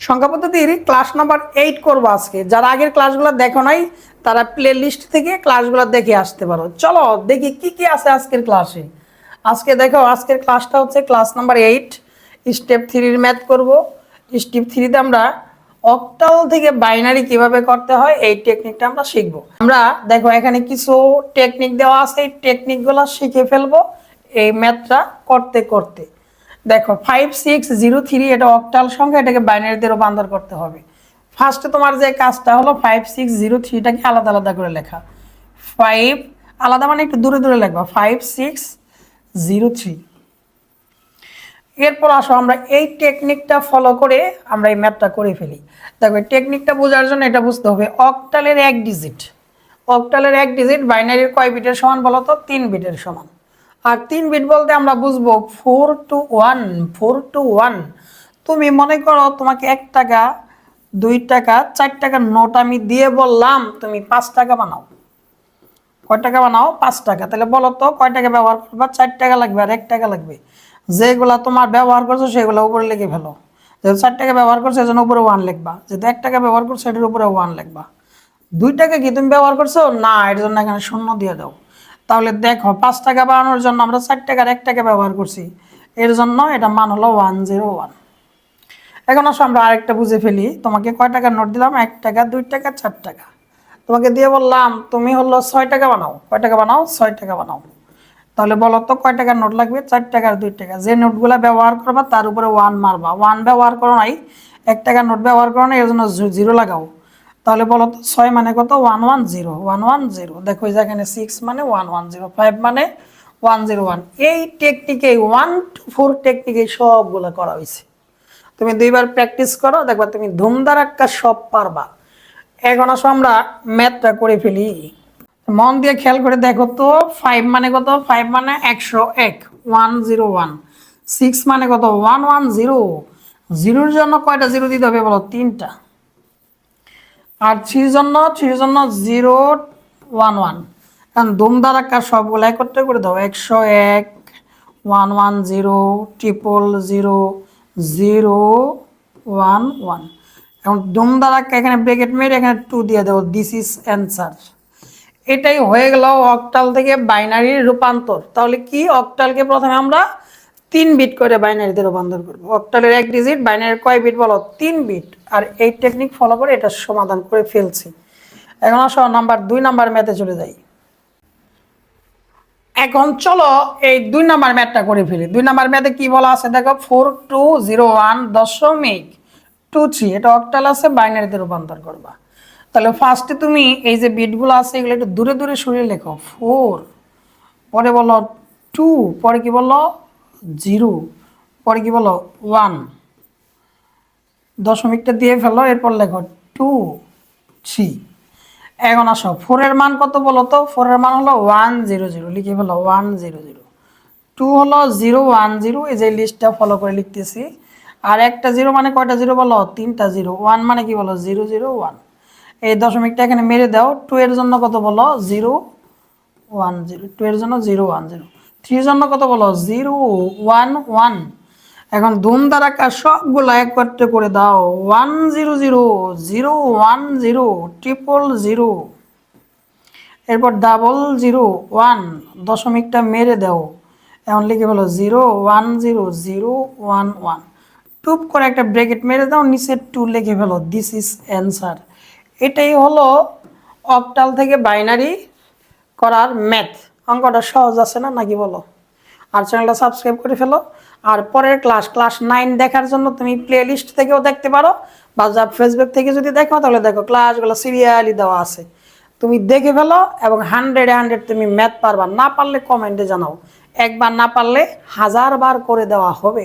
সংখ্যা পদ্ধতির class number eight করব আজকে। যারা আগের ক্লাসগুলো দেখো নাই, তারা প্লে লিস্ট থেকে ক্লাসগুলো দেখে আসতে পারো। চলো দেখি কি কি আছে আজকের ক্লাসে আজকে দেখো, আজকের ক্লাসটা হচ্ছে ক্লাস নাম্বার এইট স্টেপ থ্রির ম্যাথ করব। স্টেপ থ্রিতে আমরা অক্টাল থেকে বাইনারি কীভাবে করতে হয়, এই টেকনিকটা আমরা শিখব। আমরা দেখো, এখানে কিছু টেকনিক দেওয়া আছে, এই টেকনিকগুলো শিখে ফেলব এই ম্যাথটা করতে করতে। দেখো ফাইভ সিক্স জিরো থ্রি এটা অক্টাল সংখ্যা, এটাকে বাইনারিতে রূপান্তর করতে হবে। ফার্স্টে তোমার যে কাজটা হলো ফাইভ সিক্স জিরো থ্রিটাকে আলাদা আলাদা করে লেখা। ফাইভ আলাদা মানে একটু দূরে দূরে লেখবা। ফাইভ সিক্স জিরো থ্রি এরপর আসো, আমরা এই টেকনিকটা ফলো করে আমরা এই ম্যাপটা করে ফেলি। দেখো টেকনিকটা বোঝার জন্য এটা বুঝতে হবে অক্টালের এক ডিজিট অক্টালের এক ডিজিট বাইনারির কয় বিটের সমান বলো তো? তিন বিটের সমান। আর তিন বিট বলতে আমরা বুঝব four two one four two one তুমি মনে করো তোমাকে এক টাকা, দুই টাকা, চার টাকা নোট আমি দিয়ে বললাম, তুমি পাঁচ টাকা বানাও। কয় টাকা বানাও? পাঁচ টাকা। তাহলে বলো তো, কয় টাকা ব্যবহার করবা? চার টাকা লাগবে আর এক টাকা লাগবে। যেগুলা তোমার ব্যবহার করছ, সেগুলো উপরে লিখে ফেলো। যেহেতু চার টাকা ব্যবহার করছ এজন্য উপরে ওয়ান লিখবা। যেহেতু এক টাকা ব্যবহার করছ এটার উপরে ওয়ান লিখবা। দুই টাকা কি তুমি ব্যবহার করছ? না, এর জন্য এখানে শূন্য দিয়ে দাও। তাহলে দেখো, পাঁচ টাকা বানানোর জন্য আমরা চার টাকার এক টাকা ব্যবহার করছি। এর জন্য এটা মান হলো ওয়ান জিরো ওয়ান এখন আসো, আমরা আরেকটা বুঝে ফেলি। তোমাকে কয় টাকার নোট দিলাম? এক টাকা, দুই টাকা, চার টাকা। তোমাকে দিয়ে বললাম, তুমি হলো ছয় টাকা বানাও। কয় টাকা বানাও? ছয় টাকা বানাও। তাহলে বলো তো, কয় টাকার নোট লাগবে? চার টাকার দুই টাকা। যে নোটগুলো ব্যবহার করবা, তার উপরে ওয়ান মারবা। ওয়ান ব্যবহার করো নাই, এক টাকার নোট ব্যবহার করো না এর জন্য জিরো লাগাও। তাহলে বলো তো, ছয় মানে কত? One one zero one one zero দেখো এখানে সিক্স মানে ওয়ান ওয়ান জিরো ফাইভ মানে ওয়ান জিরো ওয়ান এই টেকনিকে ওয়ান টু ফোর টেকনিকে সবগুলো করা হয়েছে। তুমি দুইবার প্র্যাকটিস করো, দেখবা তুমি ধুমধারাক্কা সব পারবা। এখন আসো আমরা ম্যাথটা করে ফেলি। মন দিয়ে খেয়াল করে দেখো তো ফাইভ মানে কত? ফাইভ মানে একশো এক। ওয়ান জিরো ওয়ান সিক্স মানে কত? ওয়ান ওয়ান জিরো জিরোর জন্য কয়টা জিরো দিতে হবে বলো? তিনটা। আর থ্রির জন্য থ্রির জন্য জিরো ওয়ান ওয়ান কারণ ধুমধারাক্কা সবগুলো একত্রে করে দাও। একশো এক one one zero triple zero zero one one এবং এখন ধুমধারাক্কা এখানে ব্রেকেট মেরে এখানে টু দিয়ে দেবো দিস ইজ অ্যান্সার এটাই হয়ে গেল অকটাল থেকে বাইনারির রূপান্তর। তাহলে কি? অকটালকে প্রথমে আমরা তিন বিট করে বাইনারিতে রূপান্তর করব। অক্টালের এক ডিজিট বাইনারির কয় বিট বলো? তিন বিট আর এই টেকনিক ফলো করে এটা সমাধান করে ফেলছি। এখন আসো নাম্বার দুই নাম্বার ম্যাথে চলে যাই। এখন চলো এই দুই নাম্বার ম্যাথটা করে ফেলি। দুই নাম্বার ম্যাথে কি বলা আছে? দেখো ফোর টু জিরো ওয়ান দশমিক টু থ্রি এটা অক্টাল আছে বাইনারিতে রূপান্তর করবা। তাহলে ফার্স্টে তুমি এই যে বিটগুলো আছে, এগুলো একটু দূরে দূরে সরিয়ে লেখো। ফোর পরে বলো টু পরে কি বলো জিরো, পরে কি বলো? ওয়ান। দশমিকটা দিয়ে ফেলো, এরপর লেখো টু, থ্রি। এখন আসো, ফোরের মান কত বলো তো? ফোরের মান হলো ওয়ান জিরো জিরো, লিখে ফেলো ওয়ান জিরো জিরো। টু হলো জিরো ওয়ান জিরো, এই যে লিস্টটা ফলো করে লিখতেছি। আর একটা জিরো মানে কয়টা জিরো বলো? তিনটা জিরো। ওয়ান মানে কি বলো? Zero zero one. এই দশমিকটা এখানে মেরে দাও, টু এর জন্য কত বলো? জিরো ওয়ান জিরো, টু এর জন্য জিরো ওয়ান জিরো। থ্রির জন্য কত বলো? Zero, one one. এখন ধুম দ্বারাকা সবগুলো একত্রে করে দাও। One zero zero zero, one zero, triple zero. এরপর ডাবল জিরো, ওয়ান। দশমিকটা মেরে দাও। এখন লিখে বলো zero, one zero zero, one one. টুপ করে একটা ব্রেকেট মেরে দাও, নিচে টু লিখে ফেলো দিস ইজ অ্যান্সার এটাই হলো অক্টাল থেকে বাইনারি করার ম্যাথ অঙ্কটা সহজ আছে না? নাকি বলো? আর চ্যানেলটা সাবস্ক্রাইব করে ফেলো। আর পরের ক্লাস ক্লাস নাইন দেখার জন্য তুমি প্লে লিস্ট থেকেও দেখতে পারো। বা যা ফেসবুক থেকে যদি দেখো, তাহলে দেখো ক্লাসগুলো সিরিয়ালি দেওয়া আছে। তুমি দেখে ফেলো এবং হান্ড্রেডে হান্ড্রেড তুমি ম্যাথ পারবা। না পারলে কমেন্টে জানাও। একবার না পারলে হাজারবার করে দেওয়া হবে।